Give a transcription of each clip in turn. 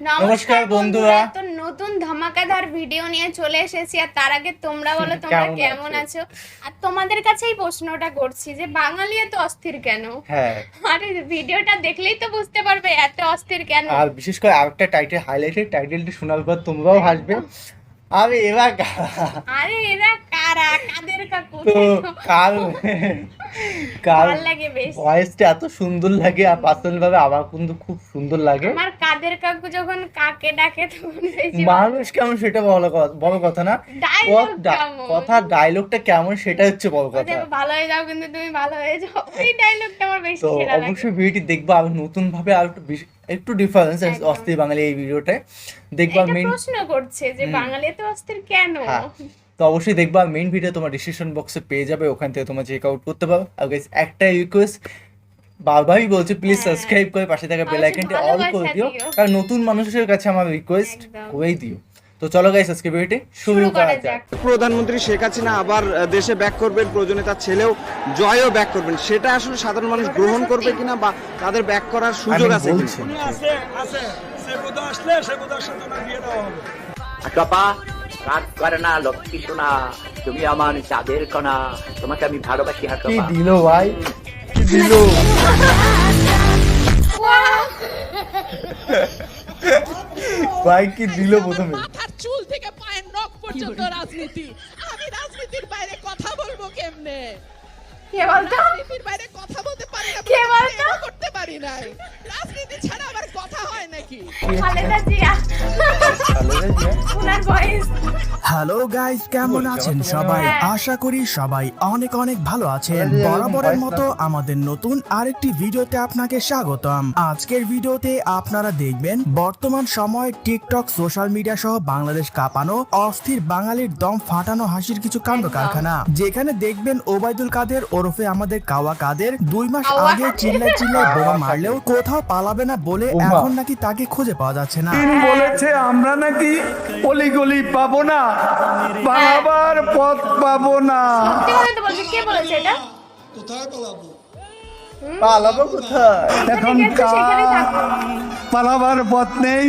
নমস্কার বন্ধুরা। তো নতুন ধামাকাদার ভিডিও নিয়ে চলে এসেছি আর তার আগে তোমরা বলো তোমরা কেমন আছো? আর তোমাদের কাছেই প্রশ্নটা করছি যে বাঙালি এত অস্থির কেন? হ্যাঁ। আরে ভিডিওটা দেখলেই তো বুঝতে পারবে এত অস্থির কেন? আর বিশেষ করে আরেকটা টাইটেল হাইলাইটেড টাইটেলটি শোনার পর তোমরাও হাসবে। আমি এবার আরে এরা কারা? কাদের কাকু তো কাল কাল লাগে বেশ। ভয়েসটা এত সুন্দর লাগে আর পার্সোনাল ভাবে আমার কিন্তু খুব সুন্দর লাগে। আমার কাদের কাকু যখন কাকে ডাকে তখন মানুষ কেমন সেটা কথা বড় কথা না? কথা ডায়লগটা কেমন সেটা হচ্ছে বড় কথা। ভালো হয়ে যাও কিন্তু তুমি ভালো হয়ে যাও। ওই ডায়লগটা আমার বেশি তো অবশ্যই ভিডিওটি দেখব আমি নতুন ভাবে আর একটু একটু ডিফারেন্স। অস্থির বাঙালি এই ভিডিওটায় দেখবা মেইন প্রশ্ন করছে যে বাঙালি তো অস্থির কেন? হ্যাঁ। তো অবশ্যই দেখবা মেইন ভিডিও তোমার ডিসক্রিপশন বক্সে পেয়ে যাবে ওখান থেকে তোমার চেক আউট করতে পারো। আর guys, একটা রিকোয়েস্ট বারবারই বলছি প্লিজ হ্যাঁ। সাবস্ক্রাইব করে পাশে থাকা বেল আইকনটি অল করে দিও। কারণ নতুন মানুষের কাছে আমার রিকোয়েস্ট। করেই দিও। তো চলো গাইস আজকে ভিডিওটি শুরু করা যাক। প্রধানমন্ত্রী শেখ হাসিনা আবার দেশে ব্যাক করবেন প্রয়োজনে তার ছেলেও জয়ও ব্যাক করবেন। সেটা আসলে সাধারণ মানুষ গ্রহণ করবে কিনা বা তাদের ব্যাক করার সুযোগ আমি আছে কিনা? আছে আছে। সে আসলে সে সাথে বিয়ে দেওয়া হবে। রাগ করে না লক্ষ্মী সোনা তুমি আমার চাঁদের কণা। তোমাকে আমি ভালোবাসি কি হাটপা দিল ভাই? দিল। ভাই কি দিল প্রথমে? মাথার চুল থেকে পায়ের নখ পর্যন্ত রাজনীতি। আমি রাজনীতির বাইরে কথা বলব কেমনে? কে বলতো? রাজনীতির বাইরে কথা বলতে পারি না কে বলতো? করতে পারি না রাজনীতি ছাড়া হ্যালো গাইস কেমন আছেন সবাই? আশা করি সবাই অনেক অনেক ভালো আছেন। বরাবরের মতো আমাদের নতুন আরেকটি ভিডিওতে আপনাকে স্বাগতম। আজকের ভিডিওতে আপনারা দেখবেন বর্তমান সময়ে টিকটক সোশ্যাল মিডিয়া সহ বাংলাদেশ কাঁপানো অস্থির বাঙালির দম ফাটানো হাসির কিছু কাণ্ড কারখানা। যেখানে দেখবেন ওবায়দুল কাদের ওরফে আমাদের কাওয়া কাদের দুই মাস আগে কাদের? চিল্লায় চিল্লায় বোমা মারলেও কোথাও পালাবে না বলে এখন নাকি তাকে খুঁজে পাওয়া যাচ্ছে না। তিনি বলেছে আমরা নাকি অলিগলি পাবো না পালাবার পথ পাবো না। সত্যি কথা তো বলছে কে বলেছে এটা? পালাবো কোথায়? এখন ঠিক আছে, সেখানেই কার থাকো। পালাবার পথ নেই?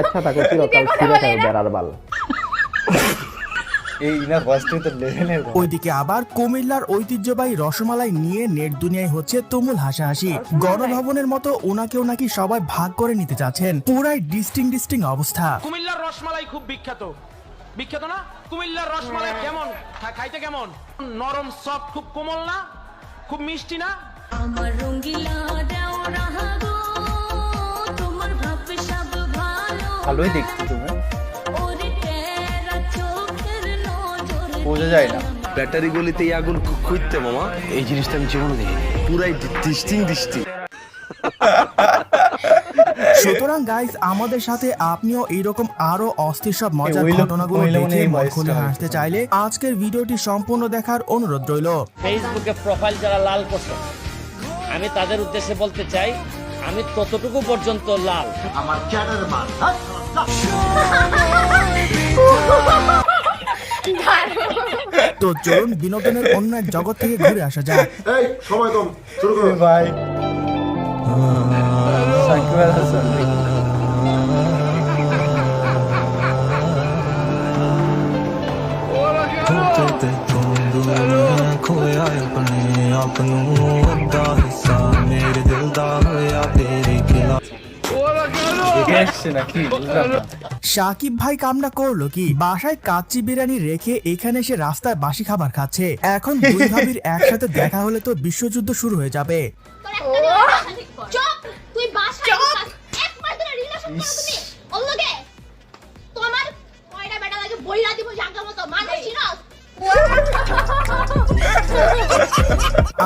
আচ্ছা তাকে কি মিথ্যে কথা বলে। এই না ভয়েসটা লেভেলের ওইদিকে আবার কুমিল্লার ঐতিহ্যবাহী রসমালাই নিয়ে নেট দুনিয়ায় হচ্ছে তুমুল হাসাহাসি। গণভবনের মতো ওনাকেও নাকি সবাই ভাগ করে নিতে চাচ্ছেন। পুরাই ডিস্টিং ডিস্টিং অবস্থা। কুমিল্লার রসমালাই খুব বিখ্যাত। বিখ্যাত না? কুমিল্লার রসমালাই কেমন? খাইতে কেমন? নরম সফট খুব কোমল না? খুব মিষ্টি না? আমার রঙ্গিলা দেও রাহাগো তোমার ভাব সব ভালো। ভালোই দেখছি তুমি বোঝা যায় না। ব্যাটারি গলিতে এই আগুন খুঁজতে মামা। এই জিনিসটা আমি জীবনে দেখিনি। পুরাই ডিস্টিং ডিস্টিং সুতরাং গাইস আমাদের সাথে আপনিও এইরকম আরও অস্থির সব মজার ঘটনাগুলো দেখে মন খুলে হাসতে চাইলে আজকের ভিডিওটি সম্পূর্ণ দেখার অনুরোধ রইল। ফেসবুকে প্রোফাইল যারা লাল করছে আমি তাদের উদ্দেশ্যে বলতে চাই আমি ততটুকু পর্যন্ত লাল। আমার মান তো চলুন বিনোদনের অন্য এক জগৎ থেকে ঘুরে আসা যাক। এ ভাই। সাকিব আল হাসান দেখে আসছে নাকি? সাকিব ভাই কামনা করল কি বাসায় কাচ্চি বিরিয়ানি রেখে এখানে এসে রাস্তায় বাসি খাবার খাচ্ছে। এখন দুই ভাবির একসাথে দেখা হলে তো বিশ্বযুদ্ধ শুরু হয়ে যাবে। তুই বাসায় এক ধরে রিলেশন করো তুমি ওর তোমার কয়টা বেটা লাগে বইরা দিব জায়গা মতো মানুষ চিনস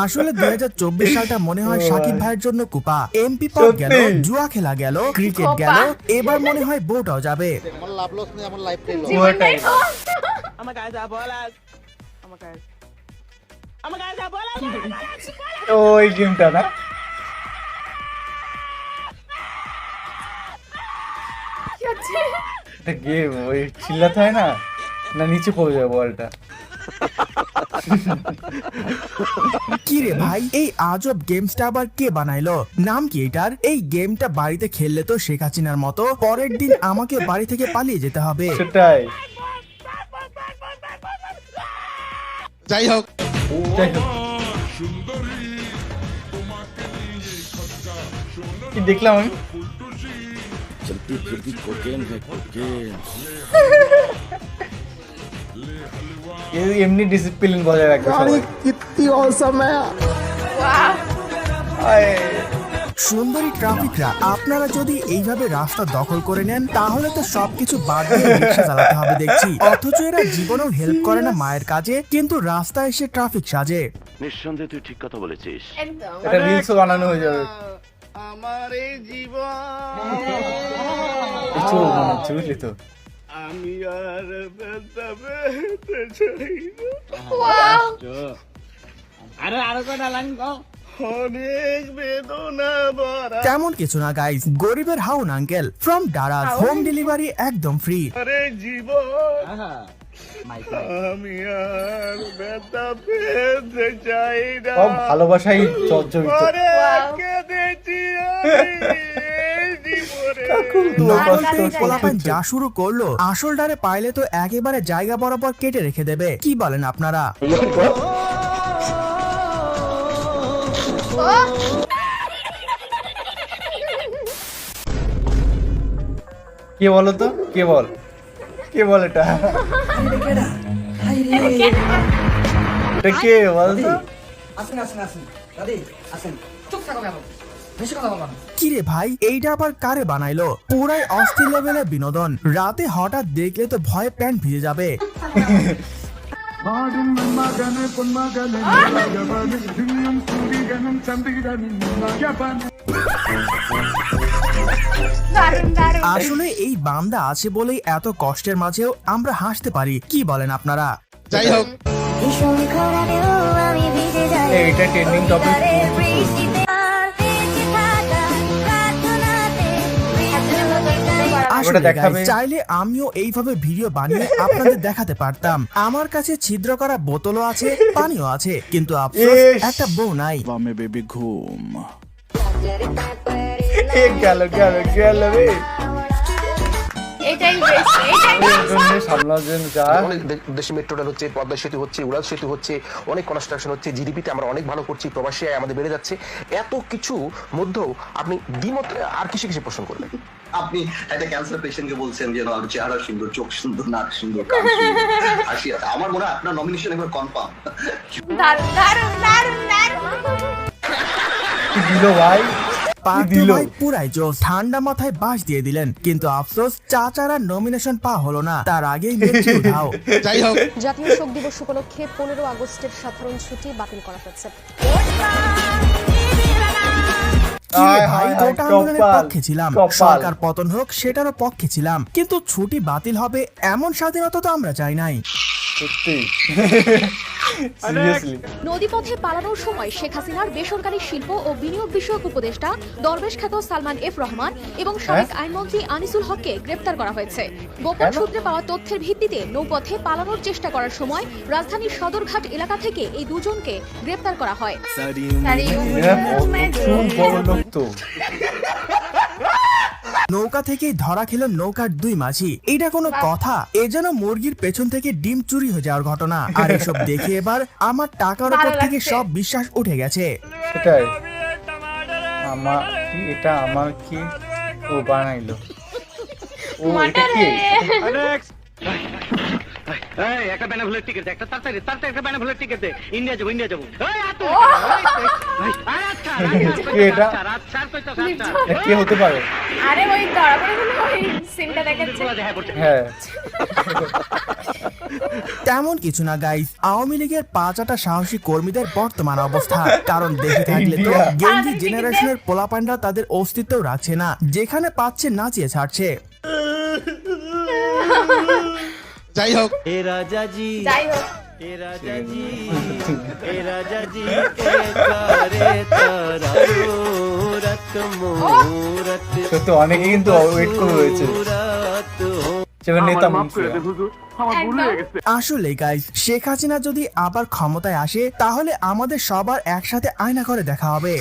আসলে দু হাজার চব্বিশ সালটা মনে হয় সাকিব ভাইয়ের জন্য কুপা। এমপি পদ গেল জুয়া খেলা গেল ক্রিকেট গেল এবার মনে হয় বউটাও যাবে। ওই গেমটা না? কি হচ্ছে? একটা গেম ওই চিল্লাতে হয় না? না নিচে পড়ে যাবে বলটা। কি রে ভাই এই আজব গেমসটা আবার কে বানাইলো? নাম কি এটার? এই গেমটা বাড়িতে খেললে তো শেখ হাসিনার মতো পরের দিন আমাকে বাড়ি থেকে পালিয়ে যেতে হবে। সেটাই। যাই হোক। যাই হোক। কি দেখলাম আমি? এমনি ডিসিপ্লিন বজায় রাখবে সবাই। আয়। সুন্দরী ট্রাফিকরা আপনারা যদি এইভাবে রাস্তা দখল করে নেন তাহলে তো সবকিছু বাদ দিয়ে রিক্সা চালাতে হবে দেখছি। অথচ এরা জীবনেও হেল্প করে না মায়ের কাজে কিন্তু রাস্তায় এসে ট্রাফিক সাজে। নিঃসন্দেহে তুই ঠিক কথা বলেছিস। একদম। এটা রিলসও বানানো হয়ে যাবে। আমার এই জীবন। কিছু মনে হচ্ছে বুঝলি তো? আমি আর ব্যথা পেতে চাই না। ওয়াও অনেক বেদনা ভরা। তেমন কিছু না গাইস গরিবের হাউন uncle from Daraz home delivery একদম ফ্রি আরে জীবন। আমি আর ব্যথা পেতে চাই না। ভালোবাসাই জর্জরিত পরে Wow. কেঁদেছি আমি এই জীবনে নকল আর পেজ জায়গা পোলাপান যা শুরু করল আসল ডারে পাইলে তো একেবারে জায়গা বরাবর কেটে রেখে দেবে। কি বলেন আপনারা? কে বলো তো? কে বল? কে বল এটা? এটা কে বল কিরে ভাই এইটা আবার কারে বানাইলো? পুরাই অস্থির লেভেলের বিনোদন। রাতে হঠাৎ দেখলে তো ভয়ে প্যান্ট ভিজে যাবে। আসলে এই বান্দা আছে বলেই এত কষ্টের মাঝেও আমরা হাসতে পারি কি বলেন আপনারা? যাই হোক। এটা ট্রেন্ডিং টপিক আসলে ওটা দেখাবে। চাইলে আমিও এইভাবে ভিডিও বানিয়ে আপনাদের দেখাতে পারতাম। আমার কাছে ছিদ্র করা বোতলও আছে পানিও আছে কিন্তু আফসোস একটা বউ নাই। এ গেল গেল গেল রে। এটাই বেস্ট এটাই এর জন্য যা। অনেক দেশে মেট্রো রেল হচ্ছে পদ্মা সেতু হচ্ছে উড়াল সেতু হচ্ছে অনেক কনস্ট্রাকশন হচ্ছে জিডিপিতে আমরা অনেক ভালো করছি প্রবাসী আয় আমাদের বেড়ে যাচ্ছে। এত কিছু মধ্যেও আপনি দ্বিমত আর কিসে কিসে পোষণ করবেন আপনি একটা ক্যান্সার পেশেন্টকে বলছেন যে চেহারা সুন্দর চোখ সুন্দর নাক সুন্দর কান সুন্দর আমার মনে হয় আপনার নমিনেশন একবার কনফার্ম দারুণ দারুণ দারুণ দারুণ। ভাই? পার্থ দিল? পুরাই জোস ঠান্ডা মাথায় বাস দিয়ে দিলেন। কিন্তু আফসোস চাচারা নমিনেশন পা হলো না। তার আগেই যাই হোক। জাতীয় শোক দিবস উপলক্ষে পনেরো আগস্টের সাধারণ ছুটি বাতিল করা হয়েছে। গোটা আন্দোলনের কপাল, পক্ষে ছিলাম। সরকার পতন হোক সেটারও পক্ষে ছিলাম। কিন্তু ছুটি বাতিল হবে এমন স্বাধীনতা তো আমরা চাই নাই। নদীপথে পালানোর সময় শেখ হাসিনার বেসরকারি শিল্প ও বিনিয়োগ বিষয়ক উপদেষ্টা দরবেশ খ্যাত সালমান এফ রহমান এবং সাবেক আইনমন্ত্রী আনিসুল হককে গ্রেপ্তার করা হয়েছে। গোপন সূত্রে পাওয়া তথ্যের ভিত্তিতে নৌপথে পালানোর চেষ্টা করার সময় রাজধানীর সদরঘাট এলাকা থেকে এই দুজনকে গ্রেপ্তার করা হয়। তো। নৌকা থেকে ধরা খেল নৌকার দুই মাঝি। এটা কোনো কথা? এ যেন মুরগির পেছন থেকে ডিম চুরি হয়ে যাওয়ার ঘটনা। আর এসব দেখে এবার আমার টাকার উপর থেকে সব বিশ্বাস উঠে গেছে। সেটাই। আমার কি এটা আমার কি? ও বানাইলো। ও এটা কি? এই, একটা বেনাভুলের টিকিট দে একটা তাড়াতাড়ি তাড়াতাড়ি একটা বেনাভুলের টিকিট দে। ইন্ডিয়া যাব ইন্ডিয়া যাব। এই, আর তুই- এই, এই, আচ্ছা, আচ্ছা, কি এটা? আচ্ছা, আচ্ছা, আচ্ছা, আচ্ছা, কে হতে পারে? আরে ওই ধরা পড়ে গেল ওই সিনটা দেখাচ্ছে। হ্যাঁ। তেমন কিছু না গাইস আওয়ামী লীগের পাঁচাটা সাহসী কর্মীদের বর্তমান অবস্থা। কারণ দেখে থাকলে তো। গেঞ্জি জেনারেশনের পোলাপান্ডা তাদের অস্তিত্ব রাখছে না। যেখানে পাচ্ছে নাচিয়ে ছাড়ছে। যাই হোক। যাই হোক। সত্যি অনেকে কিন্তু ওয়েট করে রয়েছে। সেটা নেতা মন্ত্রী আসলে গাইস শেখ হাসিনা যদি আবার ক্ষমতায় আসে তাহলে আমাদের সবার একসাথে আয়না করে দেখা হবে।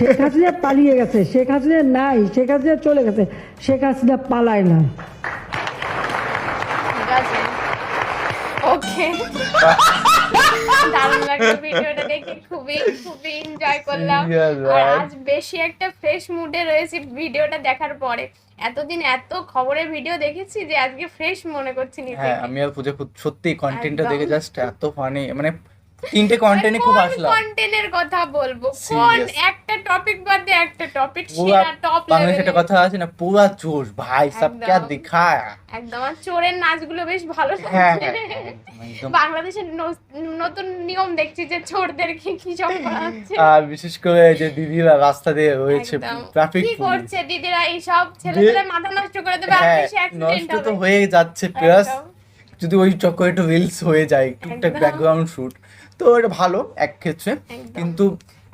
শেখ হাসিনা পালিয়ে গেছে। শেখ হাসিনা নাই। শেখ হাসিনা চলে গেছে। শেখ হাসিনা পালায় না ঠিক আছে ওকে দারুণ লাগল ভিডিওটা দেখে খুবই খুবই এনজয় করলাম। আর আজ বেশি একটা ফ্রেশ মুডে রয়েছি ভিডিওটা দেখার পরে। এতদিন এত খবরের ভিডিও দেখেছি যে আজকে ফ্রেশ মনে করছি হ্যাঁ নিজেকে আমি আর পুজো সত্যি কন্টেন্টটা। দেখে জাস্ট এত ফানি মানে তিনটে কন্টেন্টে মানে খুব আসলাম। কন্টেন্টের কথা বলব? কোন একটা টপিক বাদে একটা টপিক সেরা টপ লেভেল মানে সেটা কথা আছে না পুরো চোর ভাই সব কে দেখায়? একদম চোরের নাচগুলো বেশ ভালো হ্যাঁ, হ্যাঁ, লাগছে। বাংলাদেশের নতুন নিয়ম দেখছি যে চোরদের কি কি সব করা আর বিশেষ করে যে দিদিরা রাস্তা দিয়ে রয়েছে ট্রাফিক কি করছে দিদিরা এই সব ছেলেদের মাথা নষ্ট করে দেবে আর হ্যাঁ, বেশি অ্যাক্সিডেন্ট হবে নষ্ট তো হয়ে যাচ্ছে প্লাস যদি ওই চক্করে রিলস হয়ে যায় টুকটাক ব্যাকগ্রাউন্ড শুট তো এটা ভালো এক ক্ষেত্রে। কিন্তু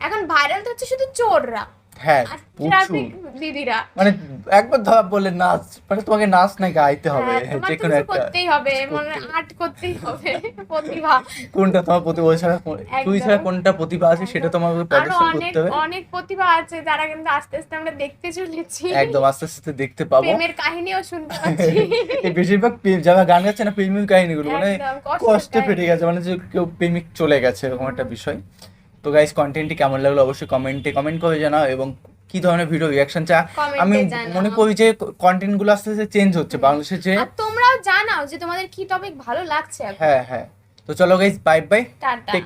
এখন ভাইরাল তো হচ্ছে শুধু চোররা। হ্যাঁ প্রচুর। দিদিরা। মানে একবার ধরা নাচ মানে তোমাকে নাচ না গাইতে হবে হ্যাঁ, যে কোনো একটা। করতেই হবে মানে আর্ট করতেই হবে প্রতিভা। কোনটা তোমার প্রতিভা ছাড়া তুই ছাড়া কোনটা প্রতিভা আছে সেটা তোমাকে প্রদর্শন করতে হবে। অনেক প্রতিভা আছে যারা কিন্তু আস্তে আস্তে আমরা দেখতে চলেছি। একদম আস্তে আস্তে দেখতে পাবো। প্রেমের কাহিনীও শুনতে পাচ্ছি। এই বেশিরভাগ যারা গান গাচ্ছে না প্রেমিক কাহিনীগুলো মানে কষ্টে। ফেটে গেছে মানে যে কেউ প্রেমিক চলে গেছে এরকম একটা বিষয়। তো গাইস কন্টেন্টটি কেমন লাগল অবশ্যই কমেন্টে কমেন্ট করে জানাও এবং কি ধরনের ভিডিও রিয়াকশন চা আমি মনে করি যে কন্টেন্টগুলো আস্তে আস্তে চেঞ্জ হচ্ছে বাংলাদেশে যে আর তোমরাও জানাও যে তোমাদের কি টপিক ভালো লাগছে হ্যাঁ হ্যাঁ। তো চলো guys bye bye tata take